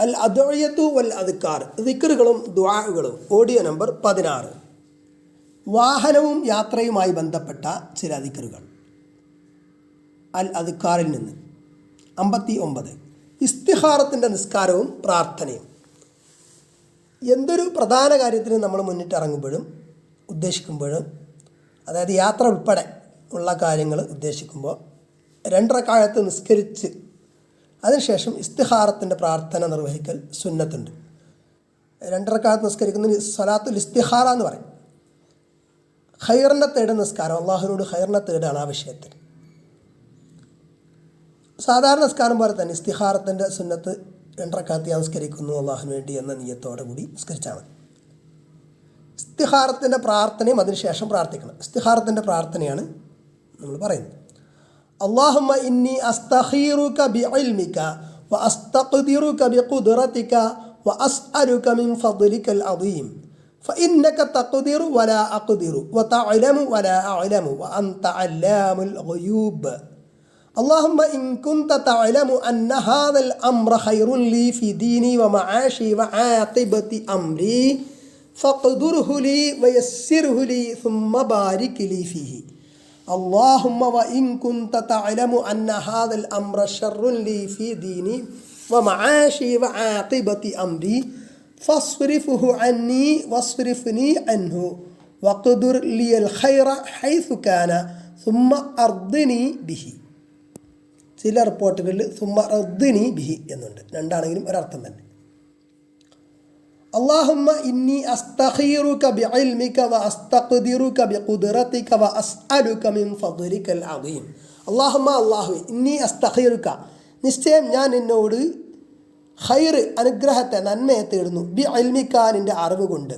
അൽ അദ്വയത്തു വൽ അദ്ക്കാർ ദിക്കറുകളും ദ്വാകളും audio number പതിനാറ്. വാഹനവും യാത്രയുമായി ബന്ധപ്പെട്ട ചില ദിക്കറുകൾ അൽ അദ്ക്കാറിൽ നിന്ന്. അമ്പത്തി ഒമ്പത് ഇസ്തിഹാറത്തിന്റെ നിസ്കാരവും പ്രാർത്ഥനയും. എന്തൊരു പ്രധാന കാര്യത്തിന് നമ്മൾ മുന്നിട്ടിറങ്ങുമ്പോഴും ഉദ്ദേശിക്കുമ്പോഴും അതായത് യാത്ര ഉൾപ്പെടെ ഉള്ള കാര്യങ്ങൾ ഉദ്ദേശിക്കുമ്പോൾ രണ്ടരക്കാലത്ത് നിസ്കരിച്ച് അതിനുശേഷം ഇസ്തിഹാറത്തിന്റെ പ്രാർത്ഥന നിർവഹിക്കൽ സുന്നത്തുണ്ട്. രണ്ടരക്കാലത്ത് നിസ്കരിക്കുന്ന സ്വലാത്തുൽ ഇസ്തിഹാറ എന്ന് പറയും. ഖൈറിനെ തേടുന്ന നിസ്കാരം അള്ളാഹുവിനോട് ഖൈറിനെ തേടാണ് ആ വിഷയത്തിൽ. സാധാരണ നിസ്കാരം പോലെ തന്നെ ഇസ്തിഹാറത്തിന്റെ സുന്നത്ത് രണ്ടരക്കാലത്ത് ഞാൻ നിസ്കരിക്കുന്നു അള്ളാഹുവിന് വേണ്ടി എന്ന നീയത്തോടെ കൂടി നിസ്കരിച്ചാൽ മതി. ഇസ്തിഹാറത്തിന്റെ പ്രാർത്ഥനയും അതിനുശേഷം പ്രാർത്ഥിക്കണം. ഇസ്തിഹാറത്തിന്റെ പ്രാർത്ഥനയാണ് നമ്മൾ പറയുന്നത്. اللهم إني أستخيرك بعلمك وأستقدرك بقدرتك وأسألك من فضلك العظيم. فإنك تقدر ولا أقدر وتعلم ولا أعلم وأنت علام الغيوب. اللهم إن كنت تعلم أن هذا الأمر خير لي في ديني ومعاشي وعاقبة أمري فاقدره لي ويسره لي ثم بارك لي فيه. അള്ളാഹുമ്മ വ ഇൻ തഅലമു അന്ന ഹാദൽ അംറ ശർറുൻ ലീ ഫീ ദീനി വ മആശി വ ആഖിബതി അംരി ഫസ്രിഫുഹു അന്നി വസ്രിഫ്നി അൻഹു വഖ്ദുർ ലിയൽ ഖൈറ ഹൈസു കാന സുമ്മ അർദിനി ബിഹി. ചില റിപ്പോർട്ടുകളിൽ സുമ്മ റദ്ദിനി ബിഹി എന്നുണ്ട്. രണ്ടാണെങ്കിലും ഒരർത്ഥം തന്നെ. അള്ളാഹുമ്മ ഇന്നി അസ്തഖീറുക ബിഇൽമിക വ അസ്തഖ്ദിറുക ബിഖുദ്റതിക വ അസ്അലുക മിൻ ഫദ്ലികൽ അദീം. അള്ളാഹുമ്മ അള്ളാഹുവെ ഇന്നി അസ്തഖീറുക. നിശ്ചയം ഞാൻ എന്നോട് ഖൈർ അനുഗ്രഹത്തെ നന്മയെ തേടുന്നു. ബി അൽമിക്ക നിന്റെ അറിവ് കൊണ്ട്.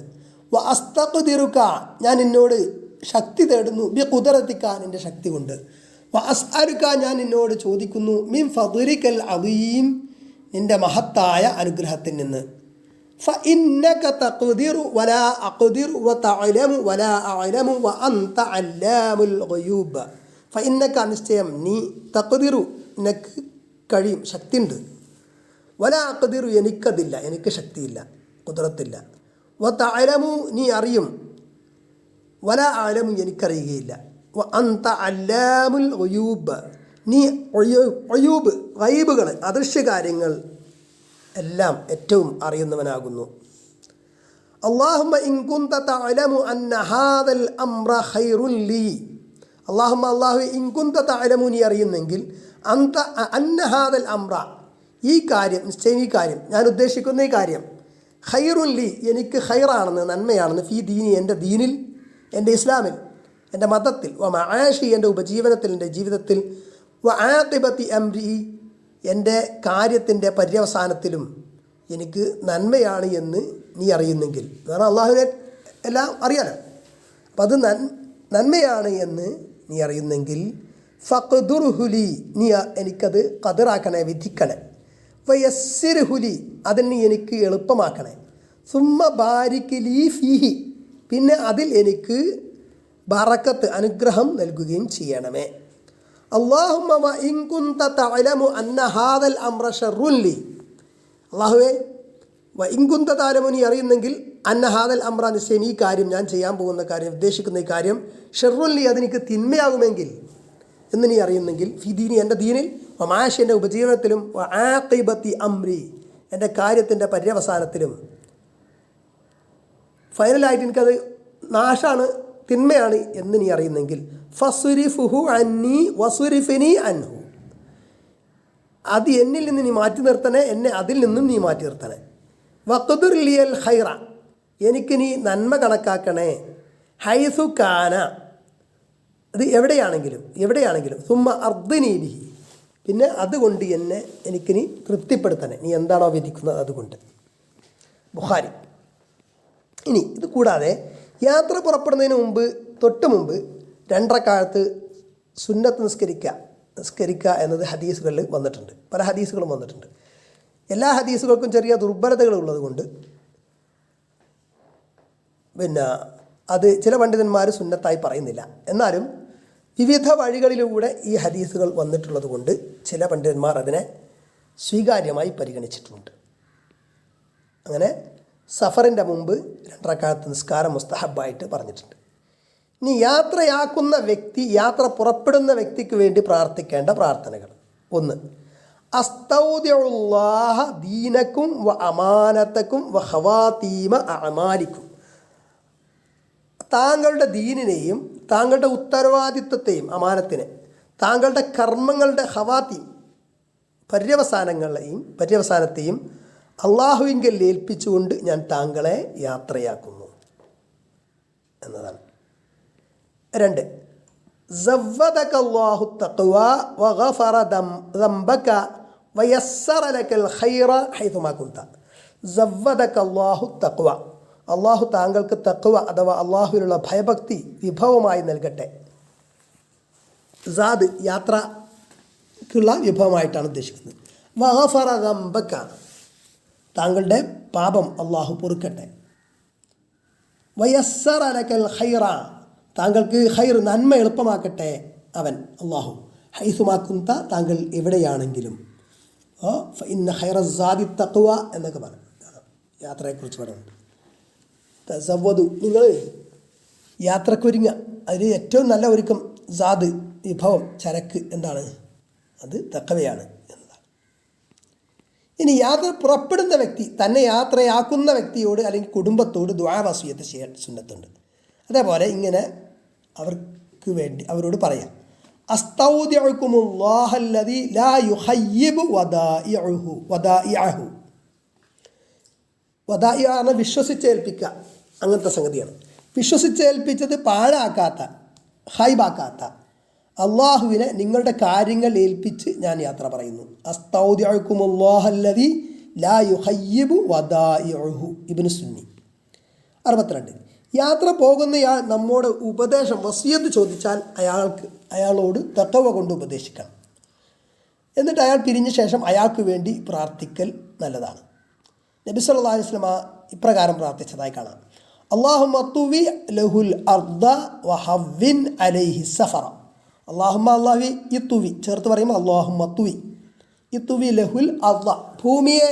വ അസ്തഖ്ദിറുക ഞാൻ എന്നോട് ശക്തി തേടുന്നു. ബി കുതിരത്തിക്ക നിന്റെ ശക്തി കൊണ്ട്. വ അസ്അലുക ഞാൻ എന്നോട് ചോദിക്കുന്നു. മിൻ ഫദ്ലിക്കൽ അദീം നിന്റെ മഹത്തായ അനുഗ്രഹത്തിൽ നിന്ന്. فإنك تقدر ولا أقدر وتعلم ولا أعلم وأنت علام الغيوب فإنك നിശ്ചയം നീ തക്കുതിറു നിനക്ക് കഴിയും ശക്തിയുണ്ട് വല അക്കുതിറു എനിക്കതില്ല എനിക്ക് ശക്തിയില്ല കുതിരത്തില്ല വ തലമു നീ അറിയും വല ആലമു എനിക്കറിയുകയില്ല വ അന്ത അല്ലാമുൽ ഒയൂബ് നീ ഒയൂബ് വൈബുകൾ അദൃശ്യകാര്യങ്ങൾ എല്ലാം ഏറ്റവും അറിയുന്നവനാകുന്നു. അള്ളാഹുമ്മ തഅലമു അന്ന ഹാദൽ അംറ നീ അറിയുന്നെങ്കിൽ അന്ത അന്ന ഹാദൽ അംറ. ഈ കാര്യം നിശ്ചയം ഈ കാര്യം ഞാൻ ഉദ്ദേശിക്കുന്ന ഈ കാര്യം. ഖൈറുൻ ലി എനിക്ക് ഖൈറാണെന്ന് നന്മയാണെന്ന് ഫീ ദീനി എന്റെ ദീനിൽ എന്റെ ഇസ്ലാമിൽ എന്റെ മതത്തിൽ വ മആഷി എന്റെ ഉപജീവനത്തിൽ എന്റെ ജീവിതത്തിൽ വ ആത്തിബത്തി അംരി എന്റെ കാര്യത്തിന്റെ പര്യവസാനത്തിലും എനിക്ക് നന്മയാണ് എന്ന് നീ അറിയുന്നെങ്കിൽ. കാരണം അള്ളാഹുവിനെ എല്ലാം അറിയാലോ. അപ്പം അത് നൻ നന്മയാണ് എന്ന് നീ അറിയുന്നെങ്കിൽ ഫഖ്ദുർഹുലി നീ എനിക്കത് കതിറാക്കണേ വിധിക്കണേ. വയസ്സിർഹുലി അതിന് എനിക്ക് എളുപ്പമാക്കണേ. സുമ്മ ബാരിക്ക് ലീ ഫീഹി പിന്നെ അതിൽ എനിക്ക് ബറക്കത്ത് അനുഗ്രഹം നൽകുകയും ചെയ്യണമേ. അന്ന ഹാദൽ അള്ളാഹുവേ വ ഇങ്കുന്ത താലമു നീ അറിയുന്നെങ്കിൽ അന്ന ഹാദൽ അംറ നിശ്ചയം ഈ കാര്യം ഞാൻ ചെയ്യാൻ പോകുന്ന കാര്യം ഉദ്ദേശിക്കുന്ന ഈ കാര്യം ഷെറുല്ലി അതെനിക്ക് തിന്മയാകുമെങ്കിൽ എന്ന് നീ അറിയുന്നെങ്കിൽ ഫിദീനി എന്റെ ദീനിൽ മാഷി എന്റെ ഉപജീവനത്തിലും ആഖിബത്തി അമ്രി എന്റെ കാര്യത്തിന്റെ പര്യവസാനത്തിലും. ഫൈനലായിട്ട് എനിക്കത് നാശാണ് തിന്മയാണ് എന്ന് നീ അറിയുന്നെങ്കിൽ അന്നി അൻഹു. അത് എന്നിൽ നിന്ന് നീ മാറ്റി നിർത്തണേ എന്നെ അതിൽ നിന്നും നീ മാറ്റി നിർത്തണേ. വക്കുദുർ ലിയൽ ഹൈറ എനിക്ക് നീ നന്മ കണക്കാക്കണേ. ഹൈസു കാന അത് എവിടെയാണെങ്കിലും എവിടെയാണെങ്കിലും സുമ്മ അർദ്ധനീലിഹി പിന്നെ അതുകൊണ്ട് എന്നെ എനിക്ക് നീ തൃപ്തിപ്പെടുത്തണേ. നീ എന്താണോ വിധിക്കുന്നത് അതുകൊണ്ട്. ബുഹാരി ഇനി ഇത് കൂടാതെ യാത്ര പുറപ്പെടുന്നതിന് മുമ്പ് തൊട്ട് മുമ്പ് രണ്ടരക്കാലത്ത് സുന്നത്ത് നിസ്കരിക്കുക നിസ്കരിക്കുക എന്നത് ഹദീസുകളിൽ വന്നിട്ടുണ്ട്. പല ഹദീസുകളും വന്നിട്ടുണ്ട്. എല്ലാ ഹദീസുകൾക്കും ചെറിയ ദുർബലതകൾ ഉള്ളതുകൊണ്ട് പിന്നെ അത് ചില പണ്ഡിതന്മാർ സുന്നത്തായി പറയുന്നില്ല. എന്നാലും വിവിധ വഴികളിലൂടെ ഈ ഹദീസുകൾ വന്നിട്ടുള്ളത് കൊണ്ട് ചില പണ്ഡിതന്മാർ അതിനെ സ്വീകാര്യമായി പരിഗണിച്ചിട്ടുണ്ട്. അങ്ങനെ സഫറിന്റെ മുമ്പ് രണ്ടരക്കാലത്ത് നിസ്കാരം മുസ്തഹബായിട്ട് പറഞ്ഞിട്ടുണ്ട്. ഇനി യാത്രയാക്കുന്ന വ്യക്തി യാത്ര പുറപ്പെടുന്ന വ്യക്തിക്ക് വേണ്ടി പ്രാർത്ഥിക്കേണ്ട പ്രാർത്ഥനകൾ. ഒന്ന് അസ്തൗദ്യുള്ളാഹ ദീനക്കും വ അമാനത്തക്കും വ ഹവാതീമ അമാലിക്കും താങ്കളുടെ ദീനിനെയും താങ്കളുടെ ഉത്തരവാദിത്വത്തെയും അമാനത്തിനെ താങ്കളുടെ കർമ്മങ്ങളുടെ ഹവാത്തി പര്യവസാനങ്ങളെയും പര്യവസാനത്തെയും അള്ളാഹുവിങ്കൽ ഏൽപ്പിച്ചുകൊണ്ട് ഞാൻ താങ്കളെ യാത്രയാക്കുന്നു. എന്നതാണ്. രണ്ട്. അള്ളാഹു താങ്കൾക്ക് തക്വ അഥവാ അള്ളാഹുവിനുള്ള ഭയഭക്തി വിഭവമായി നൽകട്ടെ. സാദ് യാത്രക്കുള്ള വിഭവമായിട്ടാണ് ഉദ്ദേശിക്കുന്നത്. വഹഫറദംബക്ക താങ്കളുടെ പാപം അള്ളാഹു പൊറുക്കട്ടെ. വയസ്സറ ലക്കൽ ഖൈറ. താങ്കൾക്ക് ഹൈർ നന്മ എളുപ്പമാക്കട്ടെ അവൻ അള്ളാഹു ഹൈസുമാക്കുന്ത താങ്കൾ എവിടെയാണെങ്കിലും. ഓ ഇന്ന് ഇന്ന ഹൈറ സാദി തക്വ എന്നൊക്കെ പറഞ്ഞു യാത്രയെക്കുറിച്ച് പറയുന്നുണ്ട് തസവ്വതു നിങ്ങൾ യാത്രക്കൊരുങ്ങ അതിൽ ഏറ്റവും നല്ല ഒരുക്കം സാദ് വിഭവം ചരക്ക് എന്താണ്? അത് തക്കവയാണ് എന്നതാണ്. ഇനി യാത്ര പുറപ്പെടുന്ന വ്യക്തി തന്നെ യാത്രയാക്കുന്ന വ്യക്തിയോട് അല്ലെങ്കിൽ കുടുംബത്തോട് ദ്വാവസൂയത്ത് ചെയ്യാൻ സുന്നത്തുണ്ട്. അതേപോലെ ഇങ്ങനെ അവർക്ക് വേണ്ടി അവരോട് പറയാം. അസ്തൗദ്യഅകുമുല്ലാഹല്ലദി ലാ യുഹയ്യിബു വദാഇഅഹു വദാഇഅഹു. വദാഇഅ വിശ്വസിച്ചേൽപ്പിക്കുക അങ്ങനത്തെ സംഗതിയാണ്. വിശ്വസിച്ചേൽപ്പിച്ചത് പാഴാക്കാത്ത ഹൈബാക്കാത്ത അള്ളാഹുവിനെ നിങ്ങളുടെ കാര്യങ്ങൾ ഏൽപ്പിച്ച് ഞാൻ യാത്ര പറയുന്നു. അസ്തൗദ്യഅകുമുല്ലാഹല്ലദി ലാ യുഹയ്യിബു വദാഇഅഹു ഇബ്നു സുന്നി. അറുപത്തിരണ്ട്. യാത്ര പോകുന്നയാൾ നമ്മോട് ഉപദേശം വസിയത്ത് ചോദിച്ചാൽ അയാൾക്ക് അയാളോട് തക്കവ കൊണ്ട് ഉപദേശിക്കണം. എന്നിട്ട് അയാൾ പിരിഞ്ഞ ശേഷം അയാൾക്ക് വേണ്ടി പ്രാർത്ഥിക്കൽ നല്ലതാണ്. നബി സല്ലാ അലൈഹി വസല്ലമ ഇപ്രകാരം പ്രാർത്ഥിച്ചതായി കാണാം. അള്ളാഹുമ്മ തുവി ലഹുൽ അർദ വഹവിൻ അലൈഹി സഫറ. അള്ളാഹുമ്മ അള്ളാഹി ഇത്തുവി തുവി ചേർത്ത് പറയുമ്പോൾ അള്ളാഹുമത്തുവി തുവി ഈ തുവി ലഹുൽ അർദ ഭൂമിയെ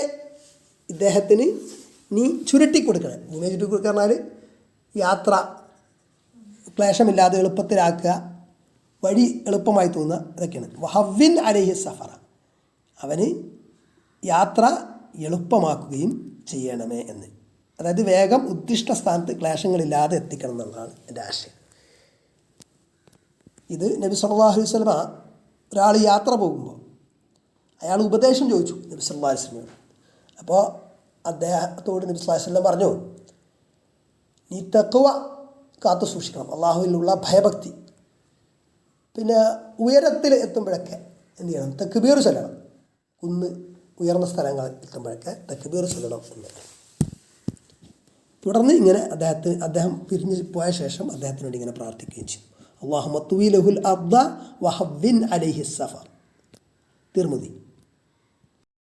ഇദ്ദേഹത്തിന് നീ ചുരുട്ടി കൊടുക്കണം ഭൂമിയെ ചുരുട്ടി കൊടുക്കുക പറഞ്ഞാൽ യാത്ര ക്ലേശമില്ലാതെ എളുപ്പത്തിലാക്കുക. വഴി എളുപ്പമായി തോന്നുക. ഇതൊക്കെയാണ് വഹവിൻ അലൈഹി സഫറ. അവന് യാത്ര എളുപ്പമാക്കുകയും ചെയ്യണമേ എന്ന്. അതായത് വേഗം ഉദ്ദിഷ്ട സ്ഥാനത്ത് ക്ലേശങ്ങളില്ലാതെ എത്തിക്കണം എന്നുള്ളതാണ് എന്റെ ആശയം. ഇത് നബി സല്ലല്ലാഹു അലൈഹി വസല്ലമ ഒരാൾ യാത്ര പോകുമ്പോൾ അയാൾ ഉപദേശം ചോദിച്ചു നബി സല്ലല്ലാഹു വസ്ലമയോട് അപ്പോൾ അദ്ദേഹത്തോട് നബി അലൈഹി പറഞ്ഞു നീ തക്കുവ കാത്തു സൂക്ഷിക്കണം. അള്ളാഹുവിലുള്ള ഭയഭക്തി. പിന്നെ ഉയരത്തിൽ എത്തുമ്പോഴൊക്കെ എന്ത് ചെയ്യണം? തെക്കുബീർ ചൊല്ലണം. കുന്ന് ഉയർന്ന സ്ഥലങ്ങൾ എത്തുമ്പോഴൊക്കെ തെക്കുബീർ ചൊല്ലണം എന്ന്. തുടർന്ന് ഇങ്ങനെ അദ്ദേഹത്തിന് അദ്ദേഹം പിരിഞ്ഞ് പോയ ശേഷം അദ്ദേഹത്തിനോട് ഇങ്ങനെ പ്രാർത്ഥിക്കുകയും ചെയ്തു. അള്ളാഹു മത്തുവി ലഹുൽ അബ്ദ വഹബിൻ അലൈഹി സഫർ. തിർമുതി